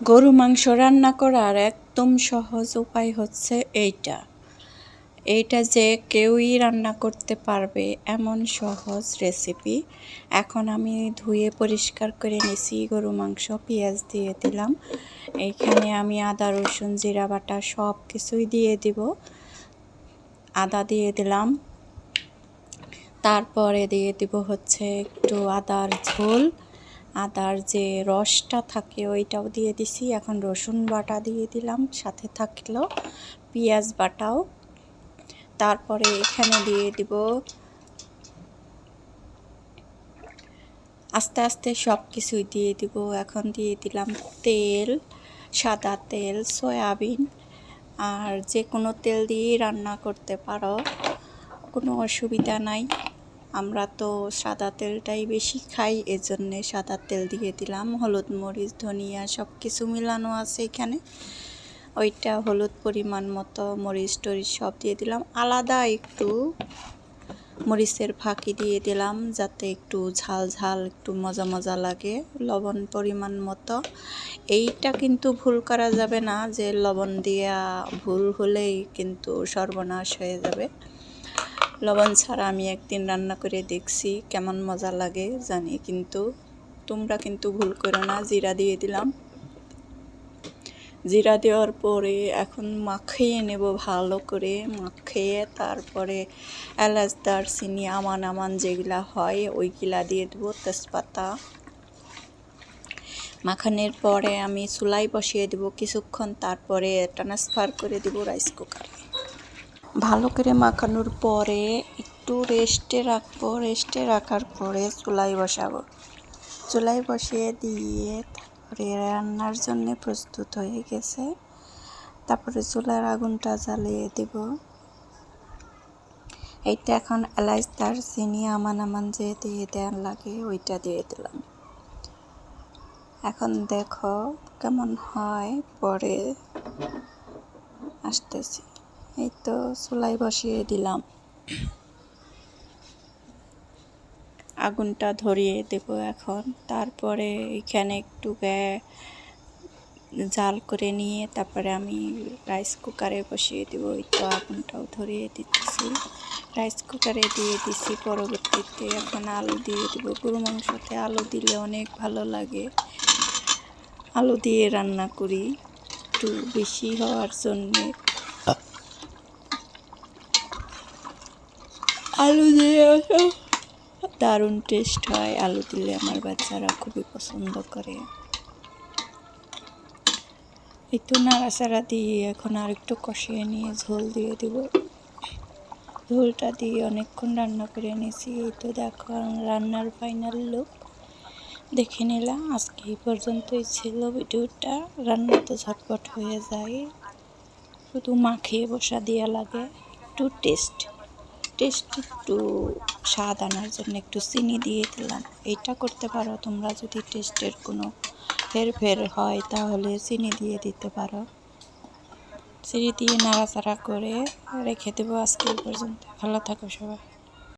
গরু মাংস রান্না করার একদম সহজ উপায় হচ্ছে এইটা। এইটা যে কেউই রান্না করতে পারবে এমন সহজ রেসিপি এখন আমি ধুয়ে পরিষ্কার করে নিছি, গরু মাংস, পেঁয়াজ দিয়ে দিলাম। এইখানে আমি আদা, রসুন, জিরা, বাটা সব কিছুই দিয়ে দিব। আদা দিয়ে দিলাম। তারপরে দিয়ে দিব হচ্ছে একটু আদার ঝোল। আদার যে রসটা থাকে ওইটাও দিয়ে দিছি। এখন রসুন বাটা দিয়ে দিলাম, সাথে থাকল পেঁয়াজ বাটাও। তারপরে এখানে দিয়ে দিব আস্তে আস্তে সব কিছুই দিয়ে দিব। এখন দিয়ে দিলাম তেল, সাদা তেল, সয়াবিন। আর যে কোনো তেল দিয়েই রান্না করতে পারো, কোনো অসুবিধা নাই। আমরা তো সাদা তেলটাই বেশি খাই, এজন্যে সাদা তেল দিয়ে দিলাম। হলুদ, মরিচ, ধনিয়া সব কিছু মিলানো আছে এখানে। ওইটা হলুদ পরিমাণ মতো, মরিচ টরিচ সব দিয়ে দিলাম। আলাদা একটু মরিচের ফাঁকি দিয়ে দিলাম, যাতে একটু ঝাল ঝাল, একটু মজা মজা লাগে লবণ পরিমাণ মতো। এইটা কিন্তু ভুল করা যাবে না, যে লবণ দিয়া ভুল হলেই কিন্তু সর্বনাশ হয়ে যাবে। লবণ ছাড়া আমি একদিন রান্না করে দেখছি, কেমন মজা লাগে জানি, কিন্তু তোমরা কিন্তু ভুল করো না, জিরা দিয়ে দিলাম। জিরা দেওয়ার পরে এখন মাখিয়ে নেব ভালো করে, মাখিয়ে তারপরে এলাচ, দারচিনি, আমান আমান যেগুলা হয় ওইগুলা দিয়ে দেবো তেজপাতা। মাখানোর পরে আমি চুলাই বসিয়ে দেবো কিছুক্ষণ, তারপরে ট্রান্সফার করে দেব রাইস কুকারে ভালো করে মাখানোর পরে একটু রেস্টে রাখব। রেস্টে রাখার পরে চুলাই বসাবো। চুলাই বসিয়ে দিয়ে তারপরে রান্নার জন্য প্রস্তুত হয়ে গেছে। তারপরে চুলার আগুনটা জ্বালিয়ে দেব। এইটা এখন এলাইচ এলাচ চিনি আমান আমান যে দিয়ে দেওয়ার লাগে ওইটা দিয়ে দিলাম। এখন দেখো কেমন হয়, পরে আসতেছি। এই তো চুলাই বসিয়ে দিলাম। আগুনটা ধরিয়ে দেব এখন। তারপরে এখানে একটু জাল করে নিয়ে তারপরে আমি রাইস কুকারে বসিয়ে দেবো। ওই তো আগুনটাও ধরিয়ে দিতেছি। রাইস কুকারে দিয়ে দিছি। পরবর্তীতে এখন আলু দিয়ে দেবো। গরু মাংসতে আলু দিলে অনেক ভালো লাগে। আলু দিয়ে রান্না করি। একটু বেশি হওয়ার জন্যে আলু দিয়ে। দারুণ টেস্ট হয়। আলু দিলে আমার বাচ্চারা খুবই পছন্দ করে। একটু নাড়াচাড়া দিয়ে এখন আর একটু কষিয়ে নিয়ে ঝোল দিয়ে দিব। ঝোলটা দিয়ে অনেকক্ষণ রান্না করে নিয়েছি। তো দেখো রান্নার ফাইনাল লুক দেখে নিলাম। আজকে এই পর্যন্তই ছিল ভিডিওটা। রান্না তো ঝটপট হয়ে যায়। শুধু মাখিয়ে বসা দেওয়া লাগে। একটু টেস্ট টেস্ট একটু স্বাদ আনার জন্য একটু চিনি দিয়ে দিলাম। এটা করতে পারো, তোমরা যদি টেস্টের কোনো ফের হয় তাহলে চিনি দিয়ে দিতে পারো। চিনি দিয়ে নাড়াচাড়া করে রেখে দেবো আজকে পর্যন্ত। ভালো থাকো সবাই।